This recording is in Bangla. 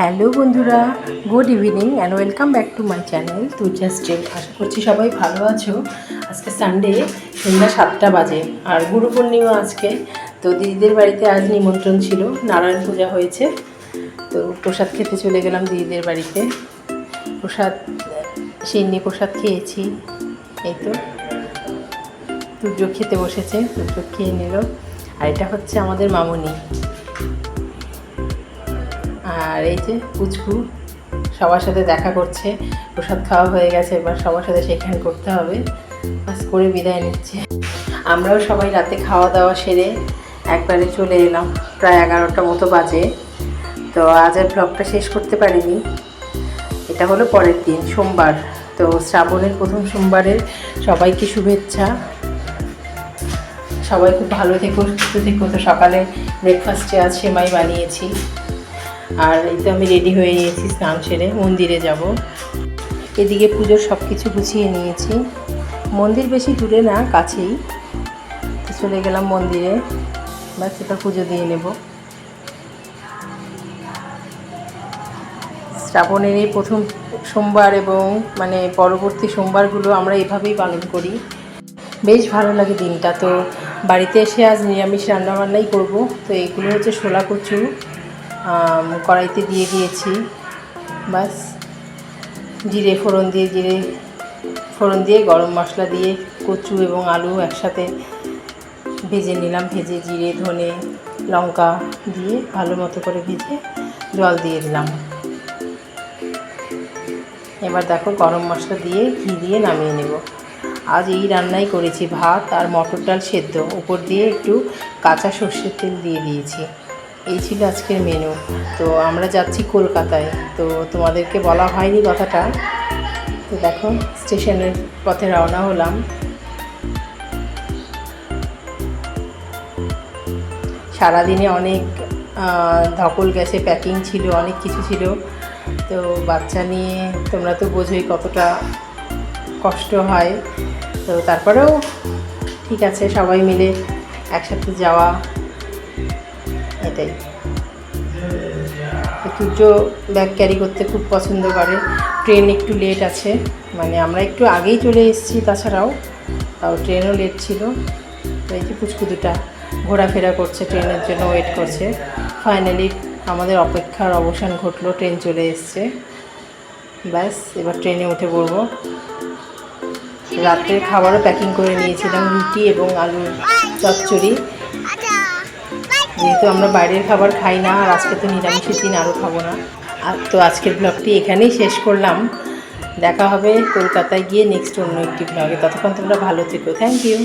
হ্যালো বন্ধুরা, good evening and welcome back to my channel to just day আশা করছি সবাই ভালো আছো। আজকে সানডে সন্ধ্যা সাতটা বাজে। আর গুরু পূর্ণিমা আজকে। তো দিদিদের বাড়িতে আজ নিমন্ত্রণ ছিল, নারায়ণ পূজা হয়েছে। তো প্রসাদ খেতে চলে গেলাম দিদিদের বাড়িতে। প্রসাদ, সিন্নি প্রসাদ খেয়েছি, এই তো। সূর্য খেতে বসেছে সূর্য খেয়ে নিল। আর এটা হচ্ছে আমাদের মামুনি। আর এই যে পুচকু, সবার সাথে দেখা করছে, প্রসাদ খাওয়া হয়ে গেছে, এবার সবার সাথে সেখানে করতে হবে। বাস করে বিদায় নিচ্ছে। আমরাও সবাই রাতে খাওয়া দাওয়া সেরে একবারে চলে এলাম। প্রায় এগারোটা মতো বাজে। তো আজ আর ব্লগটা শেষ করতে পারিনি। এটা হলো পরের দিন, সোমবার। তো শ্রাবণের প্রথম সোমবারের সবাইকে শুভেচ্ছা। সবাই খুব ভালো থেকো, সুস্থ থেকো। তো সকালে ব্রেকফাস্টে আজ সেমাই বানিয়েছি। আর এই তো আমি রেডি হয়ে নিয়েছি, স্নান সেরে মন্দিরে যাব। এদিকে পুজোর সব কিছু গুছিয়ে নিয়েছি। মন্দির বেশি দূরে না, কাছেই। চলে গেলাম মন্দিরে। ব্যাস, এবার পুজো দিয়ে নেব। শ্রাবণের এই প্রথম সোমবার এবং মানে পরবর্তী সোমবারগুলো আমরা এভাবেই পালন করি। বেশ ভালো লাগে দিনটা। তো বাড়িতে এসে আজ নিরামিষ রান্নাবান্নাই করব। তো এগুলো হচ্ছে শোলা কচু কড়াইতে দিয়ে দিয়েছি। বাস জিরে ফোড়ন দিয়ে, জিরে ফোড়ন দিয়ে গরম মশলা দিয়ে কচু এবং আলু একসাথে ভেজে নিলাম। ভেজে জিরে, ধনে, লঙ্কা দিয়ে ভালো মতো করে ভেজে জল দিয়ে দিলাম। এবার দেখো গরম মশলা দিয়ে ঘি দিয়ে নামিয়ে নেব। আজ এই রান্নাই করেছি ভাত আর মটর ডাল সেদ্ধ। উপর দিয়ে একটু কাঁচা সর্ষের তেল দিয়ে দিয়েছি। এই ছিল আজকের মেনু তো আমরা যাচ্ছি কলকাতায়। তো তোমাদেরকে বলা হয়নি কথাটা। তো দেখো, স্টেশনের পথে রওনা হলাম। সারাদিনে অনেক ধকল গেছে প্যাকিং ছিল, অনেক কিছু ছিল। তো বাচ্চা নিয়ে তোমরা তো বোঝোই কতটা কষ্ট হয়। তো তারপরেও ঠিক আছে, সবাই মিলে একসাথে যাওয়া। এটাই। সূর্য ব্যাগ ক্যারি করতে খুব পছন্দ করে। ট্রেন একটু লেট আছে। মানে আমরা একটু আগেই চলে এসেছি তাছাড়াও। তাও ট্রেনও লেট ছিল। এই যে পুচকু দুটা ঘোরাফেরা করছে ট্রেনের জন্য ওয়েট করছে। ফাইনালি আমাদের অপেক্ষার অবসান ঘটলো, ট্রেন চলে এসছে। ব্যাস, এবার ট্রেনে উঠে পড়ব। রাত্রের খাবারও প্যাকিং করে নিয়েছিলাম, রুটি এবং আলুর চচ্চড়ি। যেহেতু আমরা বাইরের খাবার খাই না, আর আজকে তো নিরামিষের দিন, আরও খাব না। আর তো আজকের ব্লগটি এখানেই শেষ করলাম। দেখা হবে কলকাতায় গিয়ে নেক্সট অন্য একটি ব্লগে ততক্ষণ তোমরা ভালো থেকো। Thank you